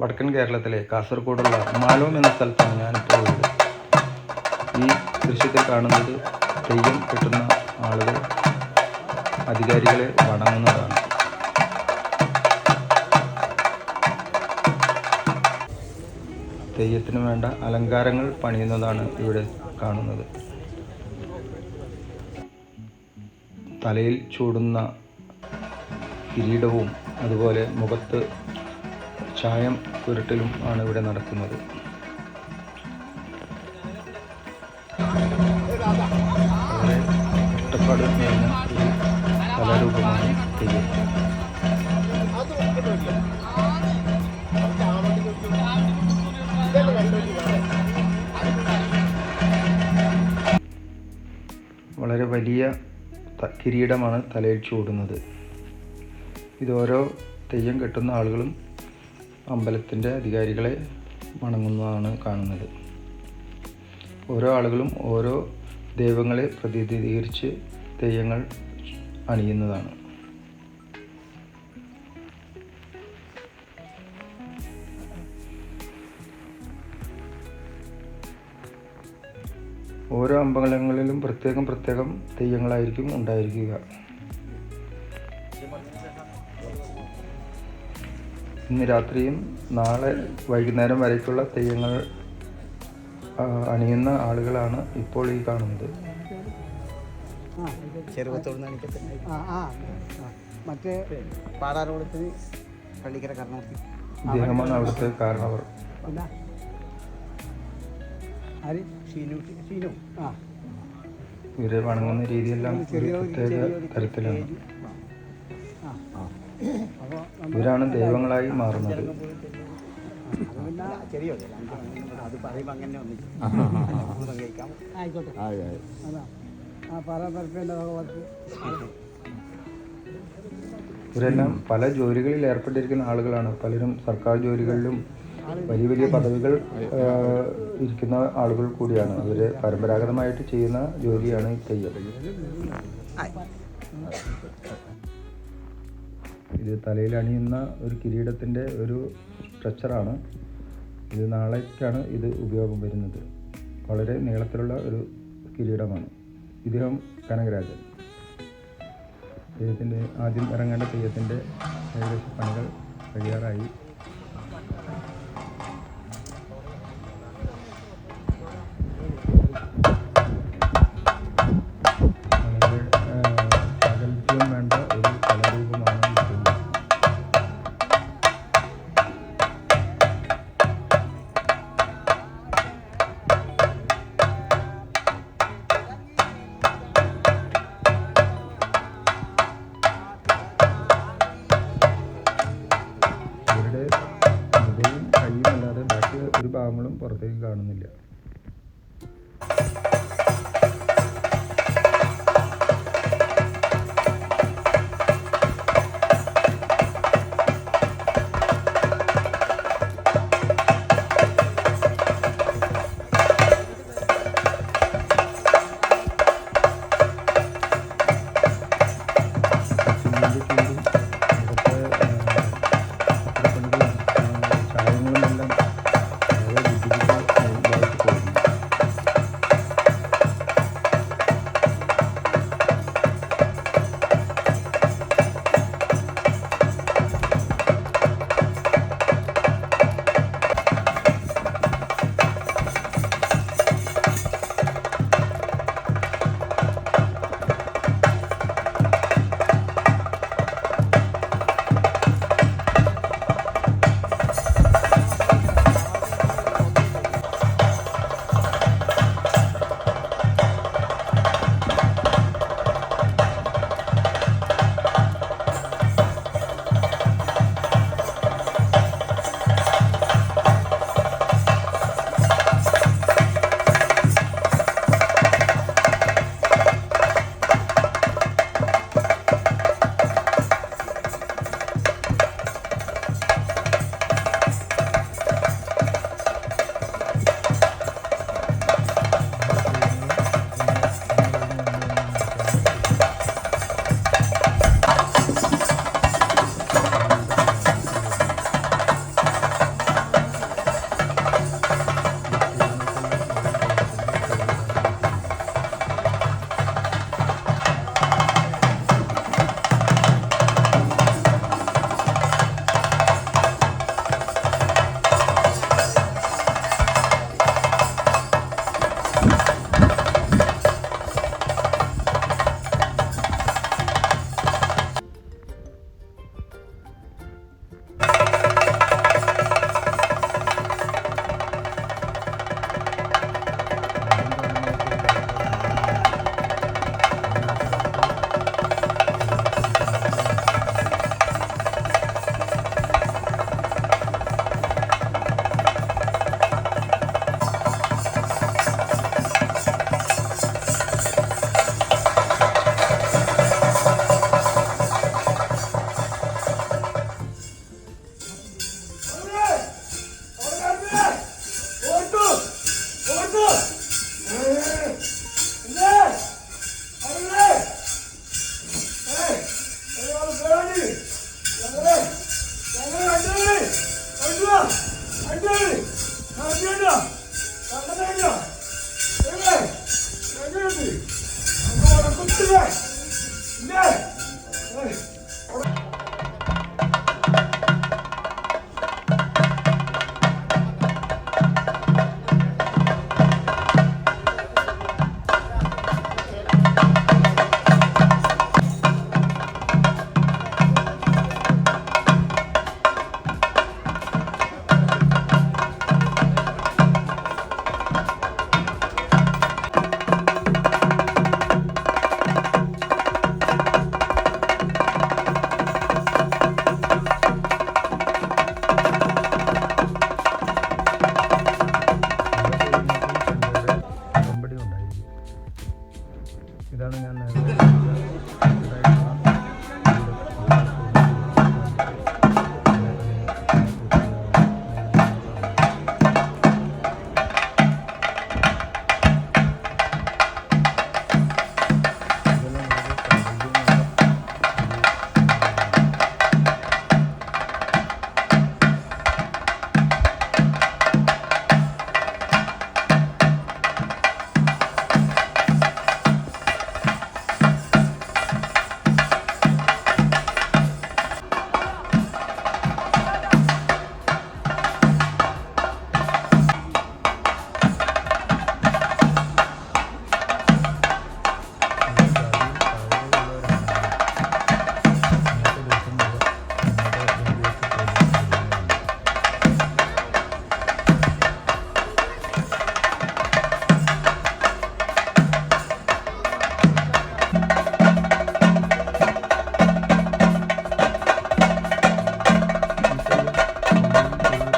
വടക്കൻ കേരളത്തിലെ കാസർഗോഡുള്ള മാലോം എന്ന സ്ഥലത്താണ് ഞാനിപ്പോൾ ഉള്ളത് ഈ ദൃശ്യത്തിൽ കാണുന്നത് തെയ്യം കിട്ടുന്ന ആളുകൾ അധികാരികളെ വണങ്ങുന്നതാണ്. തെയ്യത്തിന് വേണ്ട അലങ്കാരങ്ങൾ പണിയുന്നതാണ് ഇവിടെ കാണുന്നത്. തലയിൽ ചൂടുന്ന കിരീടവും അതുപോലെ മുഖത്ത് ചായം പുരട്ടലും ആണ് ഇവിടെ നടക്കുന്നത്. വളരെ കലാരൂപമാണ് വളരെ വലിയ കിരീടമാണ് തലയിൽ ചൂടുന്നത്. ഇത് ഓരോ തെയ്യം കെട്ടുന്ന ആളുകളും അമ്പലത്തിന്റെ അധികാരികളെ വണങ്ങുന്നതാണ് കാണുന്നത്. ഓരോ ആളുകളും ഓരോ ദൈവങ്ങളെ പ്രതിനിധീകരിച്ച് തെയ്യങ്ങൾ അണിയുന്നതാണ്. ഓരോ അമ്പലങ്ങളിലും പ്രത്യേകം പ്രത്യേകം തെയ്യങ്ങളായിരിക്കും ഉണ്ടായിരിക്കുക. ഇന്ന് രാത്രിയും നാളെ വൈകുന്നേരം വരേക്കുള്ള തെയ്യങ്ങൾ അണിയുന്ന ആളുകളാണ് ഇപ്പോൾ ഈ കാണുന്നത്. മറ്റേ പാടാറുകുളത്തിന് പള്ളിക്കര കർണൂർത്തി ഇദ്ദേഹമാണ് അവിടുത്തെ കാരണവർ. ഇവരെ വണങ്ങുന്ന രീതിയെല്ലാം പ്രത്യേക തരത്തിലാണ്. ആ ദൈവങ്ങളായി മാറുന്നത്. ഇവരെല്ലാം പല ജോലികളിൽ ഏർപ്പെട്ടിരിക്കുന്ന ആളുകളാണ്. പലരും സർക്കാർ ജോലികളിലും വലിയ വലിയ പദവികൾ ഇരിക്കുന്ന ആളുകൾ കൂടിയാണ്. അവർ പരമ്പരാഗതമായിട്ട് ചെയ്യുന്ന ജോലിയാണ് തെയ്യം. ഇത് തലയിൽ അണിയുന്ന ഒരു കിരീടത്തിന്റെ ഒരു സ്ട്രക്ചറാണ്. ഇത് നാളേക്കാണ് ഇത് ഉപയോഗം വരുന്നത്. വളരെ നീളത്തിലുള്ള ഒരു കിരീടമാണ്. ഇദ്ദേഹം കനകരാജൻ. ഇദ്ദേഹത്തിന്റെ ആദ്യം ഇറങ്ങേണ്ട തെയ്യത്തിന്റെ ഏകദേശം പണികൾ പ്രാഗൽഭ്യം വേണ്ട ഒരു കലാരൂപമാണ് Thank you. thank you